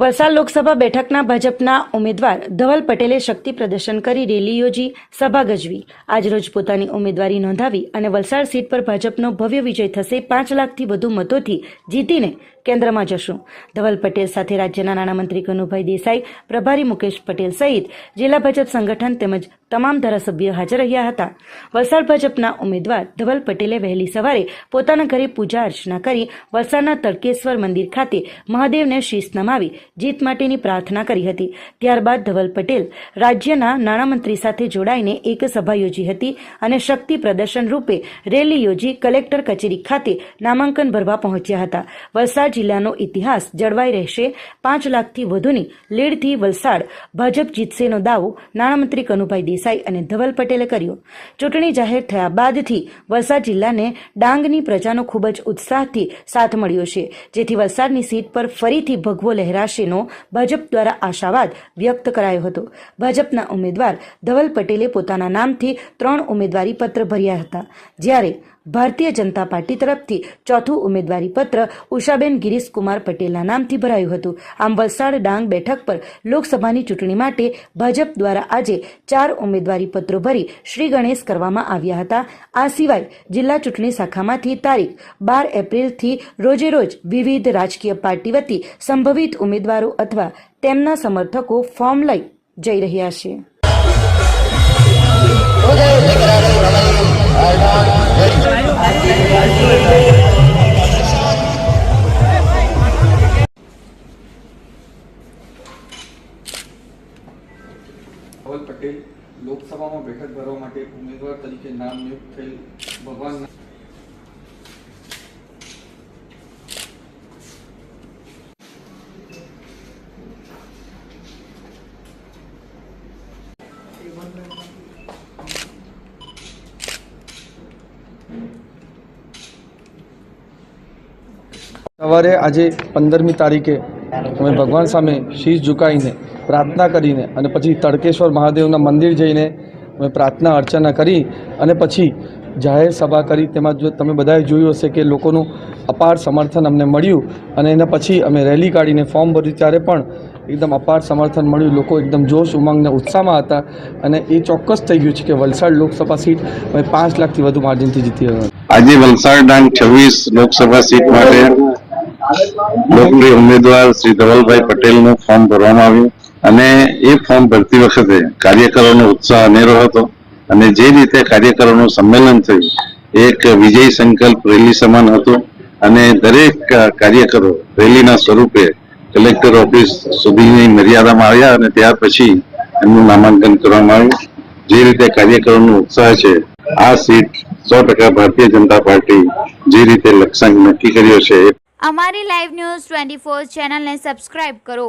વલસાડ લોકસભા બેઠકના ભાજપના ઉમેદવાર ધવલ પટેલે શક્તિ પ્રદર્શન કરી રેલી યોજી, સભા ગજવી. આજરોજ પોતાની ઉમેદવારી નોંધાવી અને વલસાડ સીટ પર ભાજપનો ભવ્ય વિજય થશે પાંચ લાખથી વધુ મતોથી જીતીને કેન્દ્રમાં જશું. ધવલ પટેલ સાથે રાજ્યના નાણામંત્રી કનુભાઈ દેસાઈ, પ્રભારી મુકેશ પટેલ સહિત જિલ્લા ભાજપ સંગઠન તેમજ તમામ ધારાસભ્યો હાજર રહ્યા હતા. વલસાડ ભાજપના ઉમેદવાર ધવલ પટેલે વહેલી સવારે પોતાના ઘરે પૂજા અર્ચના કરી વલસાડના તડકેશ્વર મંદિર ખાતે મહાદેવને શીશ નમાવી જીત માટેની પ્રાર્થના કરી હતી. ત્યારબાદ ધવલ પટેલ રાજ્યના નાણામંત્રી સાથે જોડાઈને એક સભા યોજી હતી અને શક્તિ પ્રદર્શન રૂપે રેલી યોજી કલેક્ટર કચેરી ખાતે નામાંકન ભરવા પહોંચ્યા હતા. વલસાડ જિલ્લાનો ઇતિહાસ જળવાઈ રહેશે. પાંચ લાખથી વધુની લીડથી વલસાડ ભાજપ જીતશેનો દાવો નાણામંત્રી કનુભાઈ દેસાઈ અને ધવલ પટેલે કર્યો. ચૂંટણી જાહેર થયા બાદથી વલસાડ જિલ્લાને ડાંગની પ્રજાનો ખૂબ જ ઉત્સાહથી સાથ મળ્યો છે. જેથી વલસાડની સીટ પર ફરીથી ભગવો લહેરાશેનો ભાજપ દ્વારા આશાવાદ વ્યક્ત કરાયો હતો. ભાજપના ઉમેદવાર ધવલ પટેલે પોતાના નામથી ત્રણ ઉમેદવારી પત્ર ભર્યા હતા. જ્યારે ભારતીય જનતા પાર્ટી તરફથી ચોથું ઉમેદવારી પત્ર ઉષાબેન ગિરીશકુમાર પટેલના નામથી ભરાયું હતું. આમ વલસાડ ડાંગ બેઠક પર લોકસભાની ચૂંટણી માટે ભાજપ દ્વારા આજે ચાર ઉમેદવારી પત્રો ભરી શ્રી ગણેશ કરવામાં આવ્યા હતા. આ સિવાય જિલ્લા ચૂંટણી શાખામાંથી તારીખ બાર એપ્રિલથી રોજેરોજ વિવિધ રાજકીય પાર્ટી વતી સંભવિત ઉમેદવારો અથવા તેમના સમર્થકો ફોર્મ લઈ જઈ રહ્યા છે. ધવલ પટેલ લોકસભામાં બેઠક ભરવા માટે ઉમેદવાર તરીકે નામ નિયુક્ત થયેલ ભગવાન સવારે આજે પંદરમી તારીખે અમે ભગવાન સામે શીશ ઝુકાઈને પ્રાર્થના કરીને અને પછી તડકેશ્વર મહાદેવના મંદિર જઈને અમે પ્રાર્થના, અર્ચના કરી અને પછી જાહેર સભા કરી. તેમાં જો તમે બધાએ જોયું હશે કે લોકોનું અપાર સમર્થન અમને મળ્યું અને એના પછી અમે રેલી કાઢીને ફોર્મ ભર્યું. ત્યારે પણ એકદમ અપાર સમર્થન મળ્યું. લોકો એકદમ જોશ ઉમંગ અને ઉત્સાહમાં હતા અને એ ચોક્કસ થઈ ગયું છે કે વલસાડ લોકસભા સીટ અમે પાંચ લાખથી વધુ માર્જિનથી જીતી આજે વલસાડ ડાંગ છવ્વીસ લોકસભા સીટ માટે ઉમેદવાર શ્રી ધવલભાઈ પટેલનું ફોર્મ ભરવામાં આવ્યું. અને એ ફોર્મ ભરતી વખતે કાર્યકરોનો ઉત્સાહ અનેરો હતો અને જે રીતે કાર્યકરોનું સંમેલન થયું, એક વિજય સંકલ્પ રેલી સમાન હતો અને દરેક કાર્યકરો રેલીના સ્વરૂપે કલેક્ટર ઓફિસ સુધીની મર્યાદામાં આવ્યા અને ત્યાર પછી એમનું નામાંકન કરવામાં આવ્યું. જે રીતે કાર્યકરોનો ઉત્સાહ છે, આ સીટ સો ટકા ભારતીય જનતા પાર્ટી જે રીતે લક્ષ્યાંક નક્કી કર્યો છે અમારી લાઈવ ન્યૂઝ ટ્વેન્ટી ફોર ચેનલને સબસ્ક્રાઇબ કરો.